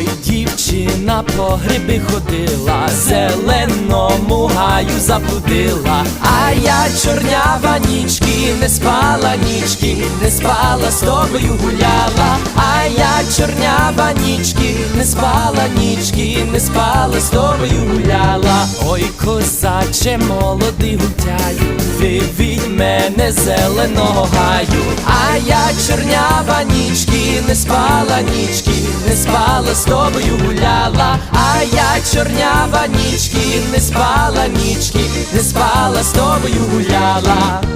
нічки на погреби ходила, зеленому гаю заблудила, а я чорнява нічки, не спала нічки, не спала з тобою гуляла, а я чорнява нічки, не спала нічки, не спала з тобою гуляла. Ой, козаче, молодий гультяю, вивіть мене зеленого гаю, а я чорнява нічки, не спала нічки, не спала з тобою гуляла, а я чорнява нічки, не спала нічки, не спала з тобою гуляла.